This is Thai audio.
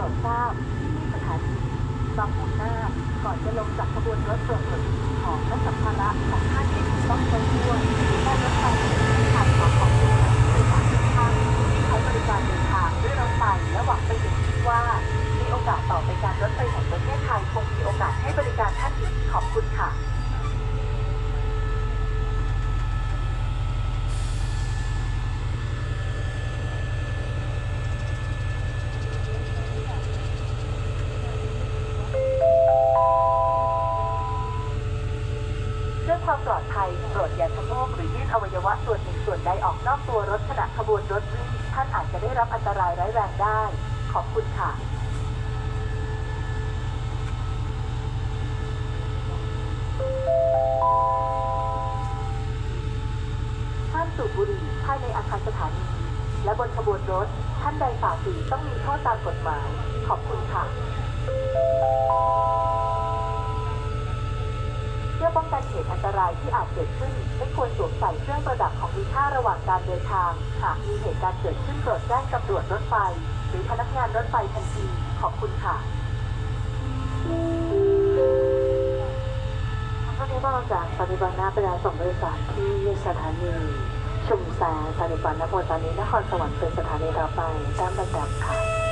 รดทราบที่สถานีบางปูนาก่อนจะลงจากขบวนรถตรวจของรถสัมภาระของท่านที่ต้องใช้ด้วยและรถไฟผ่านของของผู้โดยสารทุกท่างที่ใช้บริการเดินทางด้วยรถไฟและหวังประโยชน์ว่า มีโอกาสต่อไปการรถไฟแห่งประเทศไทยคงมีโอกาสให้บริการ ภัยโปรดอย่าชะโงกหรือยื่นอวัยวะส่วนหนึ่งส่วนใดออกนอกตัวรถขณะขบวนรถวิ่งท่านอาจจะได้รับอันตรายร้ายแรงได้ ขอบคุณค่ะห้ามสูบบุหรี่ภายในอาคารสถานีและบนขบวนรถ ท่านใดฝ่าฝืนต้องมีโทษตามกฎหมาย ขอบคุณค่ะ ตุอันตรายที่อาจเกิดขึ้น ไม่ควรสวมใส่เครื่องประดับของมีค่าระหว่างการเดินทาง หากมีเหตุการณ์เกิดขึ้นโปรดแจ้งตำรวจรถไฟ หรือพนักงานรถไฟทันที ขอบคุณค่ะวันนี้เราจากสถานีบางนาไปแล้วส่งบริษัทที่สถานีชุมแสงสถานีบางนาโพตอนนี้นครสวรรค์เป็นสถานีต่อไปตามลำดับค่ะ